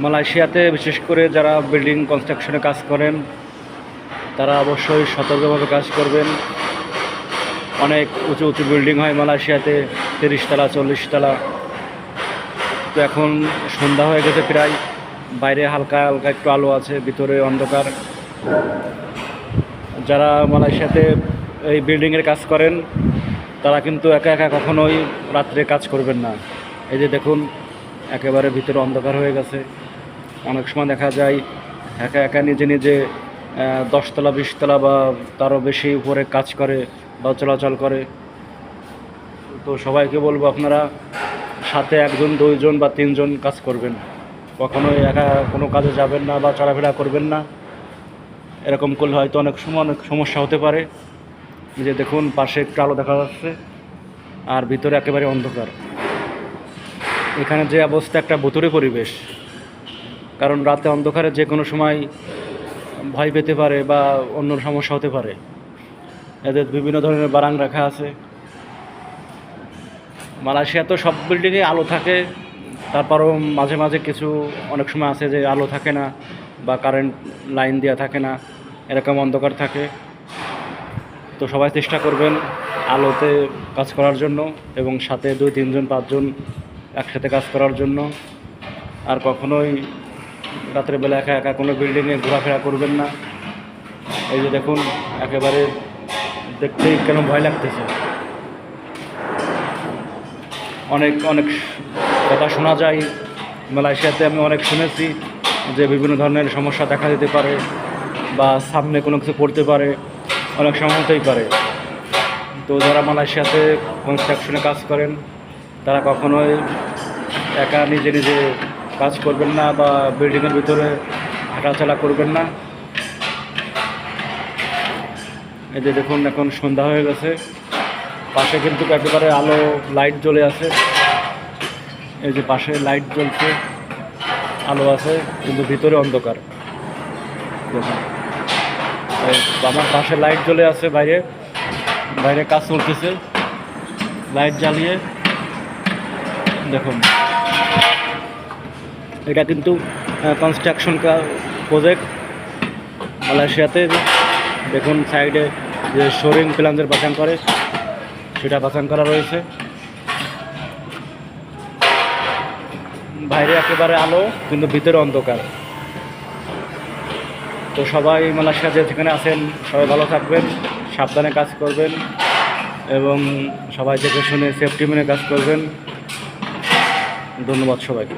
মালয়েশিয়াতে, বিশেষ করে যারা বিল্ডিং কনস্ট্রাকশনে কাজ করেন, তারা অবশ্যই সতর্কভাবে কাজ করবেন। অনেক উঁচু উঁচু বিল্ডিং হয় মালয়েশিয়াতে তিরিশ তলা চল্লিশ তলা তো এখন সন্ধ্যা হয়ে গেছে প্রায়। বাইরে হালকা হালকা একটু আলো আছে, ভিতরে অন্ধকার। যারা মালয়েশিয়াতে এই বিল্ডিংয়ের কাজ করেন, তারা কিন্তু একা একা কখনোই রাত্রে কাজ করবেন না। এই যে দেখুন, একেবারে ভিতরে অন্ধকার হয়ে গেছে। অনেক সময় দেখা যায় একা একা নিজে নিজে দশতলা, বিশতলা বা তারও বেশি উপরে কাজ করে বা চলাচল করে। তো সবাইকে বলব আপনারা সাথে একজন, দুইজন বা তিনজন কাজ করবেন। কখনোই একা কোনো কাজে যাবেন না বা চলাফেরা করবেন না। এরকম করলে হয়তো অনেক সময় অনেক সমস্যা হতে পারে। যে দেখুন, পাশে একটু আলো দেখা যাচ্ছে, আর ভিতরে একেবারে অন্ধকার। এখানে যে অবস্থা, একটা ভুতুরে পরিবেশ। কারণ রাতে অন্ধকারে যে কোনো সময় ভয় পেতে পারে বা অন্য সমস্যা হতে পারে। এদের বিভিন্ন ধরনের বারাং রাখা আছে। মালয়েশিয়া তো সব বিল্ডিংয়ে আলো থাকে। তারপরও মাঝে মাঝে কিছু অনেক সময় আছে যে আলো থাকে না বা কারেন্ট লাইন দেওয়া থাকে না। এরকম অন্ধকার থাকে। তো সবাই চেষ্টা করবেন আলোতে কাজ করার জন্য এবং সাথে দুই, তিনজন, পাঁচজন একসাথে কাজ করার জন্য। আর কখনোই রাতের বেলা একা একা কোনো বিল্ডিংয়ে ঘোরাফেরা করবেন না। এই যে দেখুন, একেবারে দেখতেই কেন ভয় লাগতেছে। অনেক অনেক কথা শোনা যায়। মালয়েশিয়াতে আমি অনেক শুনেছি যে বিভিন্ন ধরনের সমস্যা দেখা দিতে পারে বা সামনে কোনো কিছু পড়তে পারে, অনেক সময় হতেই পারে। তো যারা মালয়েশিয়াতে কনস্ট্রাকশনে কাজ করেন, তারা কখনোই একা নিজে নিজে কাজ করবেন না বা বিল্ডিংয়ের ভিতরে হাঁটাচলা করবেন না। এই যে দেখুন, এখন সন্ধ্যা হয়ে গেছে। পাশে কিন্তু একেবারে আলো লাইট জ্বলে আছে। এই যে পাশে লাইট জ্বলছে, আলো আছে, কিন্তু ভিতরে অন্ধকার। আমার পাশে লাইট জ্বলে আছে বাইরে। বাইরে কাজ চলতেছে। লাইট জ্বালিয়ে দেখুন। এটা কিন্তু কনস্ট্রাকশন প্রজেক্ট মালয়েশিয়াতে দেখুন সাইডে যে শোরিং প্ল্যানদের বাছান করে, সেটা বাছান করা রয়েছে। বাইরে একেবারে আলো, কিন্তু ভিতরে অন্ধকার। তো সবাই মালয়েশিয়া যে যেখানে আছেন, সবাই ভালো থাকবেন, সাবধানে কাজ করবেন, এবং সবাই দেখে শুনে সেফটি মেনে কাজ করবেন। ধন্যবাদ সবাইকে।